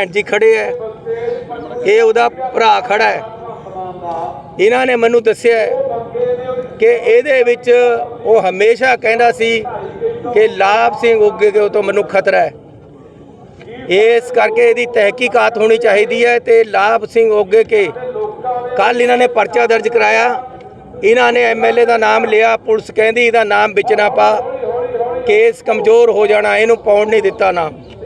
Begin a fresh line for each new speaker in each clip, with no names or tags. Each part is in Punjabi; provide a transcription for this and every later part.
ਭੈਣ ਜੀ ਖੜੇ ਐ। ਇਹ ਉਹਦਾ ਭਰਾ ਖੜਾ ਹੈ ਇਹਨਾਂ ਨੇ ਮੈਨੂੰ ਦੱਸਿਆ ਕਿ ਇਹਦੇ ਵਿੱਚ ਉਹ ਹਮੇਸ਼ਾ ਕਹਿੰਦਾ ਸੀ ਕਿ ਲਾਭ ਸਿੰਘ ਉੱਗੇ ਕੇ ਤੋਂ ਮੈਨੂੰ ਖਤਰਾ ਹੈ ਇਸ ਕਰਕੇ ਇਹਦੀ ਤਹਿਕੀਕਾਤ ਹੋਣੀ ਚਾਹੀਦੀ ਹੈ ਤੇ ਲਾਭ ਸਿੰਘ ਉੱਗੇ ਕੇ ਕੱਲ ਇਹਨਾਂ ਨੇ ਪਰਚਾ ਦਰਜ ਕਰਾਇਆ। ਇਹਨਾਂ ਨੇ ਐਮਐਲਏ ਦਾ ਨਾਮ ਲਿਆ, ਪੁਲਿਸ ਕਹਿੰਦੀ ਇਹਦਾ ਨਾਮ ਵਿੱਚ ਨਾ ਪਾ। ਕੇਸ ਕਮਜ਼ੋਰ ਹੋ ਜਾਣਾ, ਇਹਨੂੰ ਪਾਉਣ ਨਹੀਂ ਦਿੱਤਾ ਨਾਮ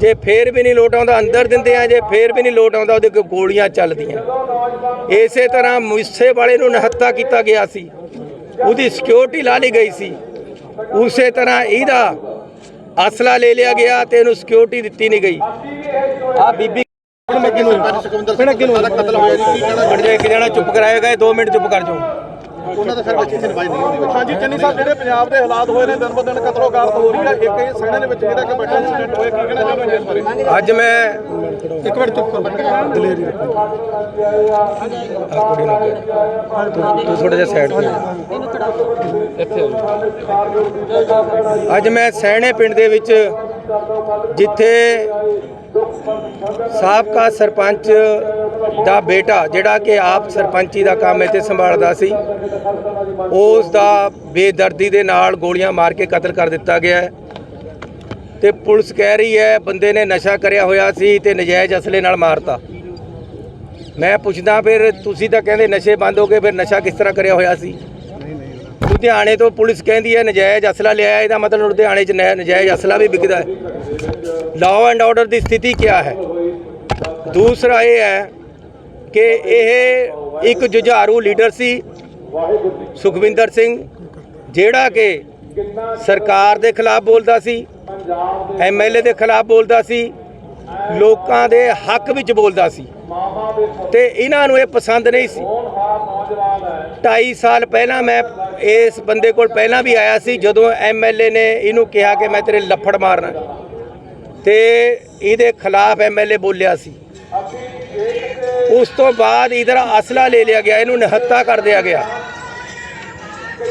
ਜੇ ਫੇਰ ਵੀ ਨਹੀਂ ਲੋਟ ਆਉਂਦਾ ਅੰਦਰ ਦਿੰਦੇ ਆ ਜੇ ਫੇਰ ਵੀ ਨਹੀਂ ਲੋਟ ਆਉਂਦਾ ਉਹਦੇ ਕੋਲ ਗੋਲੀਆਂ ਚੱਲਦੀਆਂ। ਇਸੇ ਤਰ੍ਹਾਂ ਮੁੱਸੇ ਵਾਲੇ ਨੂੰ ਨਿਹੱਤਾ ਕੀਤਾ ਗਿਆ ਸੀ। ਉਹਦੀ ਸਿਕਿਉਰਿਟੀ ਲਾ ਲਈ ਗਈ ਸੀ। ਉਸੇ ਤਰ੍ਹਾਂ ਇਹਦਾ ਅਸਲਾ ਲੈ ਲਿਆ ਗਿਆ ਤੇ ਇਹਨੂੰ ਸਿਕਿਉਰਿਟੀ ਦਿੱਤੀ ਨਹੀਂ ਗਈ। ਆ ਬੀਬੀ
ਦਾ ਕਤਲ ਹੋਇਆ ਜੀ ਕੀ
ਜਣਾ ਚੁੱਪ ਕਰਾਇਆ ਗਏ 2 ਮਿੰਟ ਚੁੱਪ ਕਰ ਜਾਓ।
ਉਹਨਾਂ ਦਾ ਫਿਰ ਬੱਚੀ ਸੁਣਵਾਈ ਨਹੀਂ ਹੁੰਦੀ। ਵਿੱਚ
ਹਾਂਜੀ ਚੰਨੀ ਸਾਹਿਬ ਜਿਹੜੇ ਪੰਜਾਬ ਦੇ ਹਾਲਾਤ ਹੋਏ ਨੇ ਦਿਨ ਬ ਦਿਨ ਕਤਲੋ ਗਾਰਤ ਹੋ ਰਹੀ ਹੈ। ਇੱਕ ਇਹ ਸੈਣੇ ਦੇ ਵਿੱਚ ਜਿਹੜਾ ਕਿ ਵੱਡਾ ਇਨਸੀਡੈਂਟ ਹੋਇਆ ਕੀ ਕਹਿਣਾ ਚਾਹੁੰਦੇ ਹੋ ਇਸ ਬਾਰੇ?
ਅੱਜ ਮੈਂ
ਇੱਕ ਮਿੰਟ ਚੁੱਪ ਕਰ। ਦਲੇਰੀ।
ਤੂੰ ਥੋੜਾ ਜਿਹਾ ਸਾਈਡ ਤੇ ਅੱਜ ਮੈਂ ਸੈਣੇ ਪਿੰਡ ਦੇ ਵਿੱਚ ਜਿੱਥੇ ਸਾਬਕਾ ਸਰਪੰਚ ਦਾ ਬੇਟਾ ਜਿਹੜਾ ਕਿ ਆਪ ਸਰਪੰਚੀ ਦਾ ਕੰਮ ਇੱਥੇ ਸੰਭਾਲਦਾ ਸੀ, ਉਸ ਦਾ ਬੇਦਰਦੀ ਦੇ ਨਾਲ ਗੋਲੀਆਂ ਮਾਰ ਕੇ ਕਤਲ ਕਰ ਦਿੱਤਾ ਗਿਆ ਹੈ। ਤੇ ਪੁਲਿਸ ਕਹਿ ਰਹੀ ਹੈ, ਬੰਦੇ ਨੇ ਨਸ਼ਾ ਕਰਿਆ ਹੋਇਆ ਸੀ ਤੇ ਨਜਾਇਜ਼ ਅਸਲੇ ਨਾਲ ਮਾਰਤਾ। ਮੈਂ ਪੁੱਛਦਾ ਫਿਰ, ਤੁਸੀਂ ਤਾਂ ਕਹਿੰਦੇ ਨਸ਼ੇ ਬੰਦ ਹੋ ਗਏ, ਫਿਰ ਨਸ਼ਾ ਕਿਸ ਤਰ੍ਹਾਂ ਕਰਿਆ ਹੋਇਆ ਸੀ? ਲੁਧਿਆਣੇ ਤੋਂ ਪੁਲਿਸ ਕਹਿੰਦੀ ਹੈ, ਨਜਾਇਜ਼ ਅਸਲਾ ਲਿਆ ਇਹਦਾ ਮਤਲਬ ਲੁਧਿਆਣੇ 'ਚ ਨਜਾਇਜ਼ ਅਸਲਾ ਵੀ ਵਿਕਦਾ ਹੈ। ਲਾਅ ਐਂਡ ਆਰਡਰ ਦੀ ਸਥਿਤੀ ਕੀ ਹੈ? ਦੂਸਰਾ ਇਹ ਹੈ ਕਿ ਇਹ ਇੱਕ ਜੁਝਾਰੂ ਲੀਡਰ ਸੀ, ਸੁਖਵਿੰਦਰ ਸਿੰਘ, ਜਿਹੜਾ ਕਿ ਸਰਕਾਰ ਦੇ ਖਿਲਾਫ ਬੋਲਦਾ ਸੀ ਐਮਐਲਏ ਦੇ ਖਿਲਾਫ ਬੋਲਦਾ ਸੀ, ਲੋਕਾਂ ਦੇ ਹੱਕ ਵਿੱਚ ਬੋਲਦਾ ਸੀ। ਤੇ ਇਹਨਾਂ ਨੂੰ ਇਹ ਪਸੰਦ ਨਹੀਂ ਸੀ। 2.5 ਸਾਲ ਪਹਿਲਾਂ ਮੈਂ ਇਸ ਬੰਦੇ ਕੋਲ ਪਹਿਲਾਂ ਵੀ ਆਇਆ ਸੀ, ਜਦੋਂ ਐਮਐਲਏ ਨੇ ਇਹਨੂੰ ਕਿਹਾ ਕਿ ਮੈਂ ਤੇਰੇ ਲੱਫੜ ਮਾਰਨਾ। ਤੇ ਇਹਦੇ ਖਿਲਾਫ ਐਮਐਲਏ ਬੋਲਿਆ ਸੀ। ਉਸ ਤੋਂ ਬਾਅਦ ਇਧਰ ਅਸਲਾ ਲੈ ਲਿਆ ਗਿਆ, ਇਹਨੂੰ ਨਿਹੱਤਾ ਕਰ ਦਿਆ ਗਿਆ।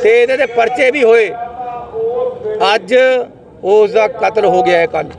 ਤੇ ਇਹਦੇ ਤੇ ਪਰਚੇ ਵੀ ਹੋਏ। ਅੱਜ ਉਸ ਦਾ ਕਤਲ ਹੋ ਗਿਆ ਹੈ ਕੱਲ